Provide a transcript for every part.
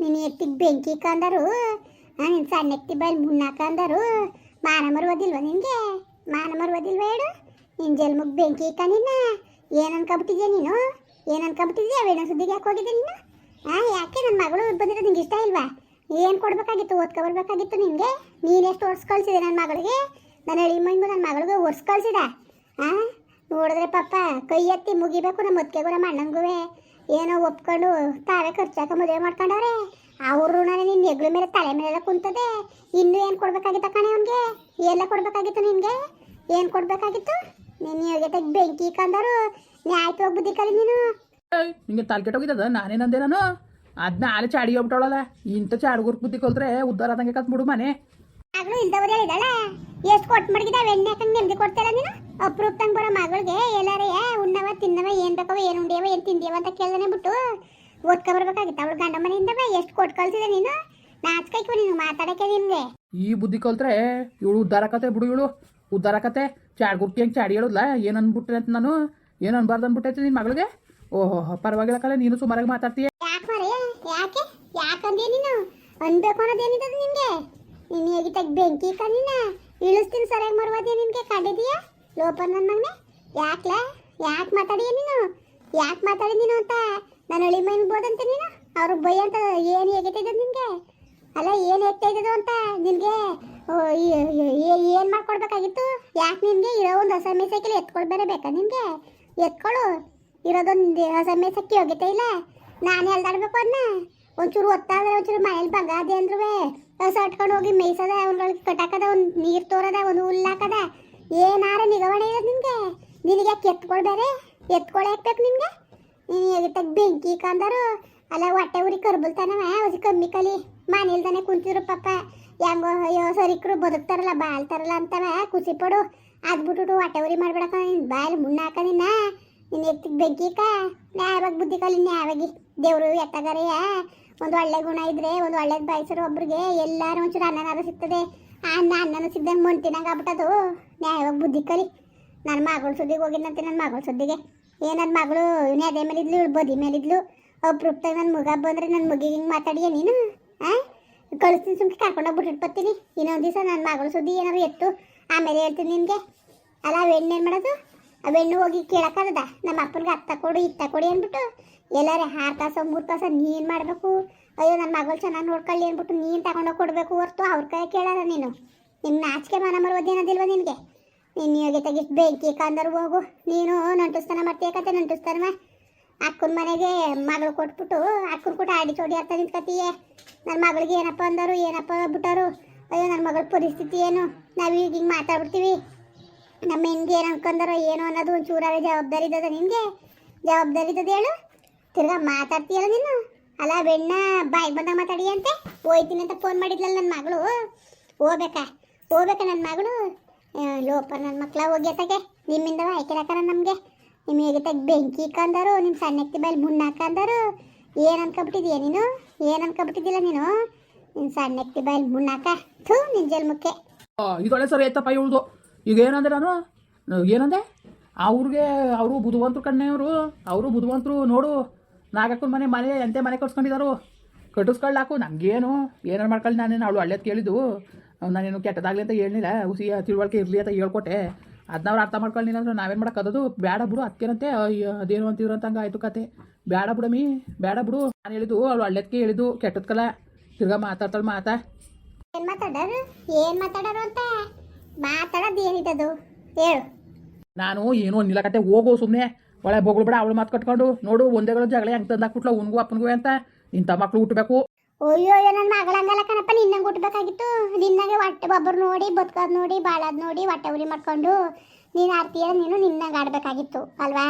ನೀನು ಎತ್ತಿಗೆ ಬೆಂಕಿ ಕಂದರು ನಿನ್ನ ಸಣ್ಣ ಎತ್ತಿ ಬೈಲ್ ಅಂದರು ಮಾನ ಮರುವುದಿಲ್ವ ನಿನಗೆ ಮಾನ ಮರುವುದಿಲ್ವ ಹೇಳು? ನಿನ್ನ ಜಲ್ಮುಗ್ ಬೆಂಕಿ ನಿನ್ನ? ಏನು ಅನ್ಕೊಬಿಟ್ಟಿದ್ಯಾ ನೀನು? ಏನು ಅನ್ಕೊಂಬಿಟ್ಟಿದ್ಯಾ? ವೇಣ ಸುದ್ದಿಗೆ ಯಾಕೆ ಹೋಗಿದ್ದೆ ನೀನು? ಹಾಂ ಯಾಕೆ ನನ್ನ ಮಗಳು ಬಂದಿರೋದು ನಿಂಗೆ ಇಷ್ಟ ಇಲ್ವಾ? ಏನು ಕೊಡ್ಬೇಕಾಗಿತ್ತು? ಓದ್ಕೊ ಬರ್ಬೇಕಾಗಿತ್ತು ನಿನಗೆ ನೀನೆಷ್ಟು ಓಡಿಸ್ ಕಳಿಸಿದೆ ನನ್ನ ಮಗಳಿಗೆ? ನನ್ನ ಹೇಳಿ ಮೈಂಬು ನನ್ನ ಮಗಳಿಗೆ ಕಳಿಸಿದ? ಹಾಂ ನೋಡಿದ್ರೆ ಪಾಪ ಕೈ ಎತ್ತಿ ಮುಗಿಬೇಕು, ನಮ್ಮ ಮುತ್ಕೆಗೂ ನಮ್ಮ ಅಣ್ಣಂಗೂ ಏನೋ ಒಪ್ಕೊಂಡು ತಾವೇ ಖರ್ಚಾಕ ಮದುವೆ ಮಾಡ್ಕೊಂಡವ್ರೆ. ಅವ್ರ ಋಣನೇ ನಿನ್ನ ಹೆಗ್ಳು ಮೇಲೆ ತಲೆ ಮೇಲೆಲ್ಲ ಕುಂತದೆ. ಇನ್ನೂ ಏನು ಕೊಡ್ಬೇಕಾಗಿತ್ತ ಕಣೆ ಅವನಿಗೆ? ಎಲ್ಲ ಕೊಡ್ಬೇಕಾಗಿತ್ತು ನಿನಗೆ? ಏನು ಕೊಡ್ಬೇಕಾಗಿತ್ತು? ನಿನ್ನ ಯೋಗ್ಯತೆ ಬೆಂಕಿ ಕಂದರು. ನ್ಯಾಯವಾಗಿ ಬುದ್ಧಿ ಕಲಿ ನೀನು. ನಿಂಗೆ ತಲೆ ಕೆಟ್ಟೋಗಿದ್ದದ ನಾನೇನಂದೆ ನಾನು ಅದನ್ನ ಆಲೆ ಚಾಡಿ ಹೋಗ್ಬಿಟ್ಟವಳಲ್ಲ. ಇಂಥ ಚಾಡುಗುರ್ ಬುದ್ಧಿ ಕಲ್ತ್ರೆ ಉದ್ದಾರ ಆದಂಗೆ ಕತ್ಬಿಡು ಮನೆ. ಆಗ್ಲೂ ಇಲ್ದವ್ರು ಹೇಳಿದಾಳ? ಎಷ್ಟು ಕೊಟ್ಟು ಮಡಗಿದ ಎಣ್ಣೆ ಹಾಕಂಗೆ ನೆಮ್ಮದಿ ಕೊಡ್ತಾರ ನೀನು? ಅಪ್ರೂಪ್ತಂಗೆ ಬರೋ ಮಗಳಿಗೆ ಎಲ್ಲಾರೇ ಉಣ್ಣವ ತಿನ್ನವ ಏನ್ ಬೇಕವ ಏನ್ ಉಂಡಿಯವ ಏನ್ ತಿಂದಿಯವ ಅಂತ ಕೇಳ್ದಾನೆ ಬಿಟ್ಟು ಓದ್ಕೊ ಬರ್ಬೇಕಾಗಿತ್ತು. ಅವಳು ಗಂಡ ಮನೆಯಿಂದವ ಎಷ್ಟು ಕೊಟ್ಟು ಕಳ್ಸಿದೆ ನೀನು? ನಾಚ್ಕೈಕು ನೀನು ಮಾತಾಡಕ್ಕೆ ನಿನ್ಗೆ. ಈ ಬುದ್ಧಿ ಕಲ್ತ್ರೆ ಇವಳು ಉದ್ದಾರ ಕತೆ ಬಿಡು ಇವಳು. ಉದ್ದಾರ ಕತೆ ಚಾಡ್ಗುರ್ತಿ ಹೆಂಗೆ ಚಾಡಿ ಹೇಳೋದ್ಲ? ಏನು ಅನ್ಬಿಟ್ರೆ ಅಂತ ನಾನು? ಏನು ಅನ್ಬಾರ್ದು ಅನ್ಬಿಟ್ಟೈತೆ ನಿನ್ನ ಮಗಳಿಗೆ? ಓಹೋ ಪರವಾಗಿಲ್ಲ ಕಲೆ ನೀನು ಸುಮಾರಾಗಿ ಮಾತಾಡ್ತೀಯ. ಯಾಕೆ ಮರೆ? ಯಾಕೆ? ಯಾಕಂದೆ ನೀನು? ಅನ್ಬೇಕು ಅನ್ನೋದೇನಿದೆ ನಿನ್ಗೆ? ನೀನು ಹೇಗಿತ್ತಾಗ ತೆಗ್ ಬೆಂಕಿ ಕಣ್ಣಿನ? ಇಳಿಸ್ತೀನಿ ಸರಿಯಾಗಿ ಮರುವಾದೆ ನಿಮಗೆ ಕಂಡಿದೀಯಾ? ಲೋಪ ನನ್ನ ಮಗನೇ? ಯಾಕೆ ಯಾಕೆ ಮಾತಾಡಿಯ ನೀನು? ಯಾಕೆ ಮಾತಾಡಿ ನೀನು ಅಂತ? ನಾನು ಅಳಿ ಮೈನ್ ಬೋದಂತೆ ನೀನು? ಅವ್ರಿಗೆ ಬೈ ಅಂತ ಏನು ಹೇಗಿಟ್ಟಿದ್ದು ನಿನಗೆ? ಅಲ್ಲ, ಏನು ಹೇಗ್ತಾ ಇದ್ದದು ಅಂತ ನಿನಗೆ ಏನು ಮಾಡ್ಕೊಡ್ಬೇಕಾಗಿತ್ತು? ಯಾಕೆ ನಿನಗೆ ಇರೋ ಒಂದು ಹೊಸ ಮೇಸಕ್ಕಿಲ್ಲ ಎತ್ಕೊಳ್ ಬೇರೆ ಬೇಕಾ ನಿನಗೆ? ಎತ್ಕೊಳು. ಇರೋದೊಂದು ಹೊಸ ಮೇಸಕ್ಕೆ ಯೋಗ್ಯತೆ ಇಲ್ಲ. ನಾನೇ ಎಲ್ದಾಡ್ಬೇಕು ಅನ್ನ ಒಂಚೂರು ಒತ್ತಾದ್ರೆ ಒಂಚೂರು ಮನೇಲಿ ಬಗಾದೆ ಅಂದ್ರೂ ಹೊಸ ಇಟ್ಕೊಂಡು ಹೋಗಿ ಮೇಯ್ಸದ, ಅವ್ನುಗಳಿಗೆ ಕಟ್ಟಾಕದ ಒಂದು ನೀರು ತೋರದ, ಒಂದು ಹುಲ್ಲಾಕದ ಏನಾರ ನಿಗವಣೆ ಇರೋದು ನಿಮಗೆ ನಿನಗೆ ಯಾಕೆ ಎತ್ಕೊಳ್ಬೇರೆ ಎತ್ಕೊಳ್ಳೆ ಹಾಕ್ಬೇಕು ನೀನು ಬೆಂಕಿ ಕಂದರು, ಅಲ್ಲ ಹೊಟ್ಟೆ ಉರಿ ಕರ್ಬಲ್ತಾನವ ಹೊಸಿ ಕಮ್ಮಿ ಕಲಿ. ಮನೇಲ್ದಾನೆ ಕುಂತಿರು ಪಾಪ. ಹೆಂಗೋ, ಅಯ್ಯೋ, ಸರಿಕರು ಬದುಕ್ತಾರಲ್ಲ, ಬಾಳ್ತಾರಲ್ಲ ಅಂತವ. ಖುಷಿ ಪಡು. ಅದು ಬಿಟ್ಬಿಟ್ಟು ಹೊಟ್ಟೆ ಉರಿ ಮಾಡ್ಬೇಡಕ ನಿನ್ ಬಾಯಲ್ಲಿ ಮುಣ್ಣಾಕ ನಿನ್ನ. ನಿನ್ನ ಎತ್ತಿಗೆ ಬೆಂಕಿಕ. ನ್ಯಾಯವಾಗಿ ಬುದ್ಧಿ ಕಲಿ, ನ್ಯಾಯವಾಗಿ. ದೇವರು ಎತ್ತಗಾರೆಯ. ಒಂದು ಒಳ್ಳೆ ಗುಣ ಇದ್ರೆ, ಒಂದು ಒಳ್ಳೆ ಬಯಸರು ಒಬ್ರಿಗೆ ಎಲ್ಲರೂ ಒಂಚೂರು ಅನ್ನನಾರು ಸಿಗ್ತದೆ. ಅನ್ನ ಅನ್ನನೂ ಸಿಗ್ದಂಗೆ ಮೊಂಟಿನಂಗೆ ಆಗ್ಬಿಟ್ಟದು. ನ್ಯಾಯವಾಗಿ ಬುದ್ಧಿ ಕಲಿ. ನನ್ನ ಮಗಳ ಸುದ್ದಿಗೆ ಹೋಗಿದ್ದಂತೆ ನನ್ನ ಮಗಳ ಸುದ್ದಿಗೆ. ಏ ನನ್ನ ಮಗಳು ಮೇಲೆ ಇದ್ಲು ಇವಳು ಬದಿ ಮೇಲಿದ್ಲು. ಅಪ್ರೂಪ್ತಾಗ ನನ್ನ ಮುಗ ಬಂದ್ರೆ ನನ್ನ ಮಗಿಗೆ ಹಿಂಗೆ ಮಾತಾಡಿಯ ನೀನು? ಹಾಂ ಕಳಿಸ್ತೀನಿ ಸುಮ್ಕೆ ಕರ್ಕೊಂಡೋಗಿ ಬಿಟ್ಟಿಟ್ಬತ್ತೀನಿ ಇನ್ನೊಂದು ದಿವಸ ನನ್ನ ಮಗಳ ಸುದ್ದಿ ಏನಾದ್ರು ಎತ್ತು. ಆಮೇಲೆ ಹೇಳ್ತೀನಿ ನಿನಗೆ. ಅಲ್ಲ ಏನು ಮಾಡೋದು? ಅವೆಣ್ಣು ಹೋಗಿ ಕೇಳೋಕ್ಕಾಗದ? ನಮ್ಮ ಅಪ್ಪನಿಗೆ ಅತ್ತ ಕೊಡು, ಇತ್ತ ಕೊಡಿ ಅಂದ್ಬಿಟ್ಟು. ಎಲ್ಲರೇ ಆರು ತಾಸ, ಮೂರು ತಾಸ ನೀನು ಮಾಡಬೇಕು. ಅಯ್ಯೋ ನನ್ನ ಮಗಳು ಚೆನ್ನಾಗಿ ನೋಡ್ಕೊಳ್ಳಿ ಅಂದ್ಬಿಟ್ಟು ನೀನು ತಗೊಂಡೋಗಿ ಕೊಡಬೇಕು ಹೊರ್ತು ಅವ್ರ ಕೈ ಕೇಳಲ್ಲ ನೀನು. ನಿಮ್ಮ ನಾಚಿಕೆ ಮನ ಮರುವುದೇನದಿಲ್ವ ನಿನಗೆ? ನೀನು ಯೋಗಿ ತೆಗಿಸ್ ಬೆಂಕಿ ಕಂದರು ಹೋಗು. ನೀನು ನಂಟುಸ್ತಾನ ಮಾಡ್ತೀಯ ಕತೆ, ನಂಟುಸ್ತಾನ ಅಕ್ಕನ ಮನೆಗೆ ಮಗಳು ಕೊಟ್ಬಿಟ್ಟು ಅಕ್ಕನ ಕೊಟ್ಟು ಆಡಿ ಚೋಡಿ ಅಂತ ನಿಂತ್ಕತೀಯ ನನ್ನ ಮಗಳಿಗೆ ಏನಪ್ಪ ಅಂದರು, ಏನಪ್ಪ ಬಿಟ್ಟರು ಅಯ್ಯೋ ನನ್ನ ಮಗಳ ಪರಿಸ್ಥಿತಿ ಏನು? ನಾವು ಈಗ ಹಿಂಗೆ ಮಾತಾಡ್ಬಿಡ್ತೀವಿ. ನಮ್ಮ ಹೆಂಗೆ ಏನು ಅನ್ಕೊಂಡಾರೋ ಏನು ಅನ್ನೋದು ಒಂಚೂರಾಗ ಜವಾಬ್ದಾರಿ ಇದ್ದದ ನಿನಗೆ? ಜವಾಬ್ದಾರಿ ಇದ್ದದ ಹೇಳು. ತಿರ್ಗಾ ಮಾತಾಡ್ತೀಯಲ್ಲ ನೀನು? ಅಲ್ಲ ಬೆಣ್ಣ ಬಾಯ್ ಬಂದಾಗ ಮಾತಾಡಿ ಅಂತೆ? ಹೋಯ್ತೀನಿ ಅಂತ ಫೋನ್ ಮಾಡಿದ್ಲಲ್ಲ ನನ್ನ ಮಗಳು. ಹೋಗ್ಬೇಕಾ ಹೋಗ್ಬೇಕಾ ನನ್ನ ಮಗಳು. ಲೋಪ ನನ್ನ ಮಕ್ಳ ಹೋಗ್ಯತಾಗೆ ನಿಮ್ಮಿಂದ ಆಯ್ಕೆಲಾಕರ ನಮಗೆ. ನಿಮ್ಮ ಹೇಗಿತ್ತಾಗ ಬೆಂಕಿ ಕಂದರು ನಿಮ್ಮ ಸಣ್ಣ ಎಕ್ತಿ ಬೈಲಿ ಮುಣ್ಣ ಹಾಕಂದರು. ಏನು ಅನ್ಕೊಬಿಟ್ಟಿದೀಯ ನೀನು? ಏನು ಅನ್ಕೊಬಿಟ್ಟಿದ್ದಿಲ್ಲ ನೀನು? ನಿನ್ನ ಸಣ್ಣಕ್ತಿ ಬೈಲ್ ಮುಣ್ಣಾಕ ಥೂ ನಿನ್ನ ಜನ್ಮಕ್ಕೆ. ಇದೊಳ್ಳೆ ಸರ್ ಎತ್ತಪ್ಪ ಇವಳ್ದು. ಈಗ ಏನಂದ್ರೆ ನಾನು? ಏನಂದೆ? ಅವ್ರಿಗೆ ಅವರು ಬುಧವಂತರು ಕಣ್ಣೆಯವರು. ಅವರು ಬುಧವಂತರು ನೋಡು. ನಾಗಕ್ಕನ ಮನೆ ಮನೆ ಎಂತೆ ಮನೆ ಕಟ್ಸ್ಕೊಂಡಿದ್ದಾರೋ ಕಟ್ಟಿಸ್ಕೊಳ್ಳಾಕು ನಮಗೇನು ಏನಾರು ಮಾಡ್ಕೊಳ್ಳಿ ನಾನೇನು ಅವಳು ಹಳ್ಳಿಯದು ಕೇಳಿದ್ದು? ನಾನೇನು ಕೆಟ್ಟದಾಗಲಿ ಅಂತ ಹೇಳಿಲ್ಲ ಹುಸಿ ತಿಳುವಳಿಕೆ ಇರಲಿ ಅಂತ ಹೇಳ್ಕೊಟ್ಟೆ. ಅದನ್ನ ಅವ್ರು ಅರ್ಥ ಮಾಡ್ಕೊಳ್ಳಿಲ್ಲ ಅಂದ್ರೆ ನಾವೇನು ಮಾಡೋಕ್ಕದು ಬೇಡ ಬಿಡು ಅದಕ್ಕೇನಂತೆ ಅದೇನು ಅಂತಿದ್ರು ಅಂತ ಹಂಗೆ ಆಯ್ತು ಕತೆ. ಬೇಡ ಬಿಡಮಿ ಬೇಡ ಬಿಡು. ನಾನು ಹೇಳಿದ್ದು ಅವಳು ಹಳ್ಳಿಯದಕ್ಕೆ ಹೇಳಿದ್ದು ಕೆಟ್ಟದ್ಕಲ್ಲ ತಿರ್ಗಾ ಮಾತಾಡ್ತಾಳೆ ಮಾತಾ. ಏನು ಮಾತಾಡೋರು ಏನು ಮಾತಾಡೋರು ಅಂತ? ಮಾತಾಡೋದು ಏನಿದ್ದದು ಹೇಳು. ನಾನು ಏನೋ ಅನ್ನಿಲ್ಲ ಕತೆ. ಹೋಗು ಸುಮ್ಮನೆ ಒಳ್ಳೆ ಬೊಗಳು ಬಿಡ, ಅವಳು ಮಾತು ಕಟ್ಕೊಂಡು. ನೋಡು, ಒಂದೇಗಳು ಜಗಳ ಹೆಂಗೆ ತಂದಾಕ್ಬಿಟ್ಲ ಉನ್ಗೂ ಅಪ್ಪನಿಗೂ ಅಂತ. ಇಂಥ ಮಕ್ಳು ಹುಟ್ಟಬೇಕು ಅಯ್ಯೋ ನನ್ನ ಮಗಳಂಗಲ್ಲ ಕಣಪ್ಪ, ನಿನ್ನಂಗೆ ಹುಟ್ಟಬೇಕಾಗಿತ್ತು ನಿನ್ನಗೆ ಹೊಟ್ಟೆ ಒಬ್ಬರು ನೋಡಿ, ಬದುಕೋದು ನೋಡಿ, ಬಾಳೋದು ನೋಡಿ, ಹೊಟ್ಟೆ ಉರಿ ಮಾಡ್ಕೊಂಡು ನೀನು ಆಡ್ತೀಯ, ನೀನು ನಿನ್ನಂಗೆ ಆಡಬೇಕಾಗಿತ್ತು, ಅಲ್ವಾ?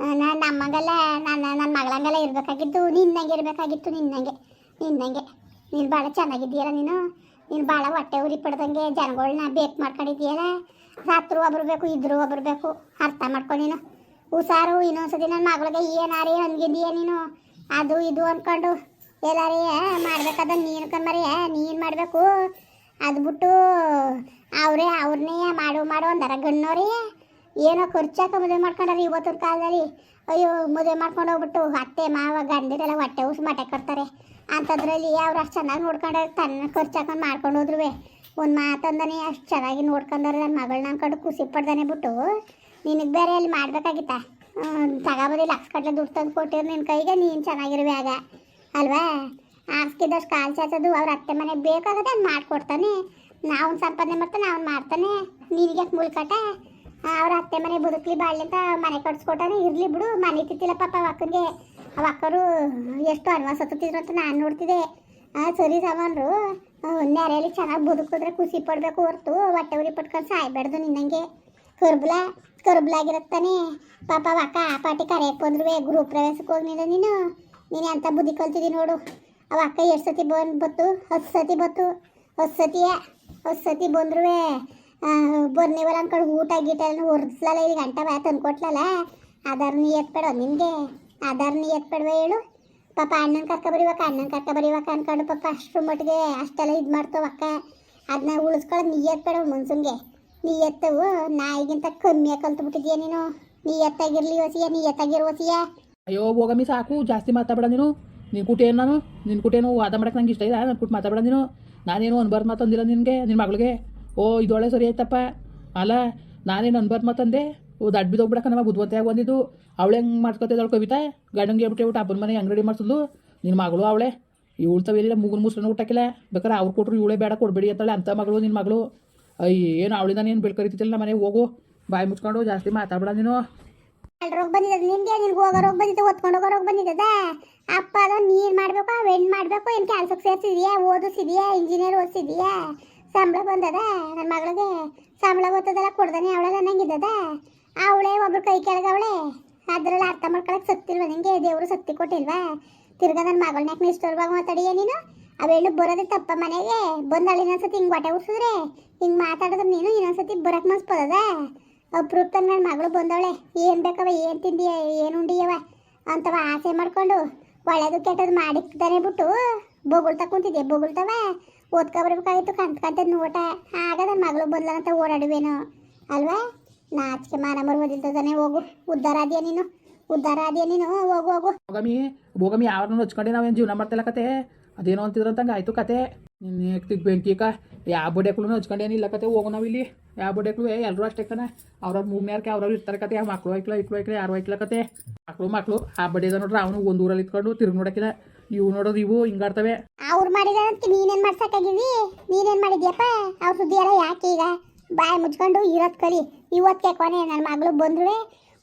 ನಾನು ನಮ್ಮಂಗಲ್ಲ ನನ್ನ ನನ್ನ ಮಗಳಂಗಲ್ಲ ಇರಬೇಕಾಗಿತ್ತು, ನಿನ್ನಂಗೆ ಇರಬೇಕಾಗಿತ್ತು, ನಿನ್ನಂಗೆ ನಿನ್ನಂಗೆ. ನೀನು ಭಾಳ ಚೆನ್ನಾಗಿದ್ದೀಯಲ್ಲ ನೀನು. ನೀನು ಭಾಳ ಹೊಟ್ಟೆ ಉರಿ ಪಡ್ದಂಗೆ ಜನಗಳನ್ನ ಬೇಕು ಮಾಡ್ಕೊಂಡಿದ್ದೀಯಲ್ಲ. ರಾತ್ರಿ ಒಬ್ಬರು ಬೇಕು ಇದ್ರು ಒಬ್ಬರು ಬೇಕು. ಅರ್ಥ ಮಾಡ್ಕೊ ನೀನು. ಹುಷಾರು, ಇನ್ನೊಂದ್ಸತಿ ನನ್ನ ಮಗಳಿಗೆ ಏನಾರೇ ಅನ್ಗಿದೀಯ ನೀನು? ಅದು ಇದು ಅಂದ್ಕೊಂಡು ಎಲ್ಲಾರೇ ಮಾಡ್ಬೇಕಾದ ನೀನು ಕಣ್ಮರಿಯ ನೀನು ಮಾಡಬೇಕು. ಅದು ಬಿಟ್ಟು ಅವರೇ ಅವ್ರನ್ನೇ ಮಾಡು ಮಾಡು ಅಂದಾರ ಗಣ್ಣವ್ರಿ ಏನೋ ಖರ್ಚಾಕ ಮದುವೆ ಮಾಡ್ಕೊಂಡಾರೆ ಇವತ್ತಿನ ಕಾಲದಲ್ಲಿ. ಅಯ್ಯೋ, ಮದುವೆ ಮಾಡ್ಕೊಂಡು ಹೋಗ್ಬಿಟ್ಟು ಅತ್ತೆ, ಮಾವ, ಗಂಡಿರೆಲ್ಲ ಹೊಟ್ಟೆ ಉಸ್ ಮಟೆ ಕೊಡ್ತಾರೆ. ಅಂಥದ್ರಲ್ಲಿ ಅವ್ರು ಅಷ್ಟು ಚೆನ್ನಾಗಿ ನೋಡ್ಕೊಂಡ್ರೆ ತನ್ನ ಖರ್ಚಾಕೊಂಡು ಮಾಡ್ಕೊಂಡು ಹೋದ್ರು ಒಂದು ಮಾತಂದನೇ ಅಷ್ಟು ಚೆನ್ನಾಗಿ ನೋಡ್ಕೊಂಡವ್ರೆ ನನ್ನ ಮಗಳನ್ನ ಅನ್ಕೊಂಡು ಖುಷಿ ಪಡ್ದಾನೆ ಬಿಟ್ಟು. ನಿನಗೆ ಬೇರೆ ಅಲ್ಲಿ ಮಾಡ್ಬೇಕಾಗಿತ್ತ? ತಗೋಬೋದಿ ಲಕ್ಷ ಕಟ್ಲೆ ದುಡ್ಡು ತಂದು ಕೊಟ್ಟಿರು ನಿನ್ನ ಕೈಗೆ, ನೀನು ಚೆನ್ನಾಗಿರುವೆ ಆಗ ಅಲ್ವಾ? ಆಸ್ಕಿದಷ್ಟು ಕಾಲು ಚಾಚೋದು ಅವ್ರ ಅತ್ತೆ ಮನೆಗೆ ಬೇಕಾಗದೆ ಅದು ಮಾಡ್ಕೊಡ್ತಾನೆ. ನಾವು ಸಂಪಾದನೆ ಮಾಡ್ತಾನೆ, ಅವ್ನು ಮಾಡ್ತಾನೆ. ನಿನಗೆ ಮುಳ್ಕಟ ಅವ್ರ ಅತ್ತೆ ಮನೆ ಬದುಕಲಿ ಬಾಳ್ಲಿ ಅಂತ ಮನೆ ಕಟ್ಸ್ಕೊಟ್ಟಾನೆ, ಇರಲಿ ಬಿಡು. ಮನೆ ತಿತ್ತಿಲ್ಲ ಪಾಪ ಅವ್ ಅಕ್ಕರು ಎಷ್ಟು ಅನ್ವಾಸ ಹತ್ತಿದ್ರು ಅಂತ ನಾನು ನೋಡ್ತಿದ್ದೆ. ಸರಿ ಸಾಮಾನ್ರು. ನೆರೆಯಲ್ಲಿ ಚೆನ್ನಾಗಿ ಬದುಕಿದ್ರೆ ಖುಷಿ ಪಡಬೇಕು ಹೊರ್ತು. ಹೊಟ್ಟೆ ಉರಿ ಪಟ್ಕೊಂಡು ಸಾಯ್ಬಾರ್ದು ನಿನ್ನಂಗೆ. ಕರ್ಬುಲ, ಕರ್ಬುಲಾಗಿರತ್ತಾನೆ. ಪಾಪ ಅಕ್ಕ ಆ ಪಾಟಿ ಕರೆಯಕ್ಕೆ ಬಂದ್ರು ಗೃಹ ಪ್ರವೇಶಕ್ಕೆ ಹೋಗ್ನಿಲ್ಲ ನೀನು. ನೀನು ಅಂತ ಬುದ್ಧಿ ಕಲ್ತಿದ್ದಿ ನೋಡು. ಅವ ಅಕ್ಕ ಎಷ್ಟು ಸತಿ ಬಂದು ಬತ್ತು? ಹತ್ತು ಸತಿ ಬತ್ತು. ಹತ್ತು ಸತಿಯ. ಹತ್ತು ಸತಿ ಬಂದ್ರು ಬರ್ನಿವಲ್ಲ ಅನ್ಕೊಂಡು ಊಟ ಗೀಟ ಎಲ್ಲ ಒರ್ಸ್ಲಲ್ಲ, ಈಗ ಗಂಟೆ ಬಾ ತಂದ್ಕೊಟ್ಲಲ್ಲ. ಅದರ ನೀ ಎತ್ಬೇಡ ನಿನಗೆ ಅದರ ನೀ ಎತ್ಬೇಡವ ಹೇಳು. ಪಾಪ ಅಣ್ಣನ ಕರ್ಕ ಬರೀವಕ್ಕ ಅಣ್ಣನ ಕರ್ಕ ಬರೀವಕ್ಕ ಅನ್ಕೊಂಡು ಪಾಪ ಅಷ್ಟ್ರ ಮಟ್ಟಿಗೆ ಅಷ್ಟೆಲ್ಲ ಇದು ಮಾಡ್ತಾವ ಅಕ್ಕ. ಅದನ್ನ ಉಳಿಸ್ಕೊಳ್ಳೋದು ನೀ ಎತ್ಬೇಡ ಮನ್ಸಂಗೆ. ನೀ ಎತ್ತವು ನಾಯಿಗಿಂತ ಕಮ್ಮಿಯಾಗಿ ಕಲ್ತ್ಬಿಟ್ಟಿದ್ಯಾ ನೀನು? ನೀ ಎತ್ತಾಗಿರ್ಲಿ ಹೊಸಿಯ ನೀ ಎತ್ತಾಗಿರ್ ಹೊಸಿಯ ಅಯ್ಯೋ ಹೋಗಮ್ಮಿ ಸಾಕು, ಜಾಸ್ತಿ ಮಾತಾಡಬೇಡ ನೀನು. ನಿನ್ನ ಕುಟಿ ಏನು ನಾನು? ನಿನ್ನ ಕುಟೇನು ವಾದ ಮಾಡಕ್ಕೆ ನಂಗೆ ಇಷ್ಟ ಇಲ್ಲ ನನ್ನ ಕುಟ್ಟು ಮಾತಾಡಬೇಡ ನೀನು. ನಾನೇನು ಅನ್ಬಾರ್ದು ಮಾತಂದಿಲ್ಲ ನಿನಗೆ ನಿನ್ನ ಮಗಳಿಗೆ? ಓ ಇದೊಳೆ ಸರಿ ಆಯ್ತಪ್ಪ. ಅಲ್ಲ, ನಾನೇನು ಅನ್ಬಾರ್ದು ಮಾತಂದೆ ಓ ದಡ್ ಬಿದ್ದೋಗ್ಬಿಡಕ್ಕ ನಮ್ಮ ಬುದ್ಧಿವಂತೆಯಾಗಿ ಬಂದಿದ್ದು. ಅವಳೆ ಹೆಂಗೆ ಮಾಡ್ಕೊತಿದ್ದಾಳು ಕವಿತಾ? ಗಡಂಗೆ ಹೇಳ್ಬಿಟ್ಟು ಹಬ್ಬನ ಮನೆ ಅಂಗಡಿ ಮಾಡಿಸಿದ್ಲು. ನಿನ್ನ ಮಗಳು ಅವಳೆ? ಇವಳು ತವೇಲಿಲ್ಲ ಮೂಗನ ಮುಸ್ರನ್ನ ಊಟಕ್ಕಿಲ್ಲ. ಬೇಕಾದ್ರೆ ಅವ್ರು ಕೊಟ್ರು ಇವಳೇ ಬೇಡ, ಕೊಡ್ಬೇಡಿ ಅಂತಾಳೆ. ಅಂಥ ಮಗಳು ನಿನ್ನ ಮಗಳು. ಅಯ್ಯ, ಏನು ಅವಳಿಂದ ನೀನು ಬೆಳ್ಕರಿತಿಲ್ಲ ಮನೆಗೆ ಹೋಗು. ಬಾಯಿ ಮುಚ್ಕೊಂಡು ಜಾಸ್ತಿ ಮಾತಾಡ್ಬೇಡ ನೀನು. ರೋಗ ಬಂದಿದೆ ನಿನ್ಗೆ ನಿನ್ಗೆ ಹೋಗೋ ರೋಗ ಬಂದಿದೆ ಒತ್ಕೊಂಡು ಹೋಗೋ ರೋಗ ಬಂದಿದಾ ಅಪ್ಪ, ಅದ ನೀನ್ ಮಾಡಬೇಕು ಹೆಣ್ಣು ಮಾಡಬೇಕು, ಏನ್ ಕೆಲ್ಸಕ್ಕೆ ಸೇರ್ಸಿದ್ಯಾ? ಓದಿಸಿದ್ಯಾ? ಇಂಜಿನಿಯರ್ ಓದಿಸಿದ್ಯಾ? ಸಂಬಳ ಬಂದದ ನನ್ನ ಮಗಳಿಗೆ? ಸಂಬಳ ಓದ್ತದಲ್ಲ ಕೊಡ್ದಾನೆ ಅವಳೆಲ್ಲ ನಂಗಿದ್ದದ ಅವಳೇ ಒಬ್ರು ಕೈ ಕೆಳಗೆ ಅವಳೆ? ಅದ್ರಲ್ಲಿ ಅರ್ಥ ಮಾಡ್ಕೊಳಕ್ ಸತ್ತಿಲ್ವ ನಿಂಗೆ? ದೇವರು ಸತ್ತಿ ಕೊಟ್ಟಿಲ್ವಾ? ತಿರ್ಗಾ ನನ್ನ ಮಗಳನ್ನ ಯಾಕೆ ನಿಷ್ಠುರವಾಗಿ ಮಾತಾಡಿಯ ನೀನು? ಅವೆಣ್ಣು ಬರೋದೇ ತಪ್ಪ ಮನೆಗೆ? ಬಂದಳು ಇನ್ನೊಂದ್ಸತಿ ಹಿಂಗೆ ಹೊಟ್ಟೆ ಉರ್ಸಿದ್ರೆ? ಹಿಂಗೆ ಮಾತಾಡಿದ್ರೆ ನೀನು ಇನ್ನೊಂದ್ಸತಿ ಬರಕ್ ಮನ್ಸ್ಬೋದದ ಅಪ್ರೂಪ್ ನನ್ನ ಮಗಳು ಬಂದವಳೆ ಏನು ಬೇಕವ, ಏನು ತಿಂದಿಯ, ಏನು ಉಂಡಿಯವ ಅಂತವ ಆಸೆ ಮಾಡ್ಕೊಂಡು ಒಳ್ಳೇದು ಕೆಟ್ಟದ್ದು ಮಾಡಿದ್ದಾನೆ ಬಿಟ್ಟು ಬೊಗುಳ್ತಾ ಕುಂತಿದ್ದೆ ಬೊಗುಳ್ತವ? ಓದ್ಕ ಬರ್ಬೇಕಾಗಿತ್ತು ಕಂತ್ಕಂತ ನೋಟ. ಆಗ ನನ್ನ ಮಗಳು ಬಂದ ಓಡಾಡುವೇನು? ಅಲ್ವಾ? ನಾಚಿಕೆ ಮಾನ ಮರ್ಬೋದಿದ್ದಾನೆ ಹೋಗು. ಉದ್ಧಾರ ಆದ್ಯ ನೀನು? ಉದ್ಧಾರ ಆದ್ಯ ನೀನು? ಹೋಗು ಹೋಗು. ಭೋಗಮಿ ಭೋಗಮಿ ಯಾರನ್ನ ಹಚ್ಕೊಂಡು ನಾವೇನು ಜೀವನ ಮಾಡ್ತಿಲ್ಲ ಕತೆ? ಅದೇನೋ ಅಂತಿದ್ರಂತಂಗೆ ಆಯ್ತು ಕತೆ. ನಿನ್ನ ಬೆಂಕಿಕ ಯಾವ ಬಡ್ಯಾಕ್ಳು ಹಚ್ಕೊಂಡೇನಿಲ್ಲ ಕತೆ ಹೋಗೋ ನಾವು ಇಲ್ಲಿ. ಯಾವ ಬಡ್ಯಾಕ್ಳು ಎಲ್ಲರೂ ಅಷ್ಟೇ ಕಣ. ಅವ್ರವ್ರ ಮೂಗ್ನ್ಯಾರ್ಕೆ ಅವ್ರವ್ರು ಇರ್ತಾರೆ ಕತೆ ಯಾವ ಮಕ್ಳು ಐಕ್ಲ ಇಕ್ಳು ಐಕ್ಲ ಯಾರು ಐಕ್ಲ ಕತೆ. ಮಕ್ಳು ಮಕ್ಳು, ಆ ಬಡ್ಡಿದ ನೋಡ್ರಿ, ಅವನು ಒಂದು ಊರಲ್ಲಿ ಇತ್ಕೊಂಡು ತಿರುಗಿ ನೋಡಕ್ಕಿಲ್ಲ ಇವು ನೋಡೋದು ಇವು ಹಿಂಗಾಡ್ತವೆ ಅವ್ರು ಮಾಡಿದ ನೀನೇನ್ ಮಾಡ್ಸಕ್ಕಾಗಿದ್ವಿ ನೀನೇನ್ ಮಾಡಿದ್ಯಪ್ಪ? ಅವ್ರ ಸುದ್ದಿ ಎಲ್ಲ ಯಾಕೆ ಈಗ? ಬಾಯಿ ಮುಚ್ಕೊಂಡು ಇರೋದ್ ಕಲಿ. ಇವತ್ತೇ ಕೊನೆ ನನ್ನ ಮಗಳು ಬಂದ್ರೆ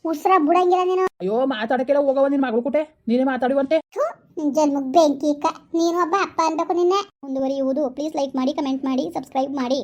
ಉಸ್ರ ಬಿಡಂಗಿಲ್ಲ ನೀನು. ಅಯ್ಯೋ ಮಾತಾಡಕ್ಕೆಲ್ಲ ಹೋಗವ ನಿನ್ ಮಗಳು ಕುಟೆ? ನೀನೇ ಮಾತಾಡುವಂತೆ. ಥು, ನಿನ್ ಜನ್ಮಕ್ ಬೆಂಕಿ ಇಕ್ಕ. ನೀನು ಒಬ್ಬ ಅಪ್ಪ ಅನ್ಬೇಕು ನಿನ್ನೆ. ಮುಂದುವರಿಯುವುದು. ಪ್ಲೀಸ್ ಲೈಕ್ ಮಾಡಿ ಕಮೆಂಟ್ ಮಾಡಿ ಸಬ್ಸ್ಕ್ರೈಬ್ ಮಾಡಿ.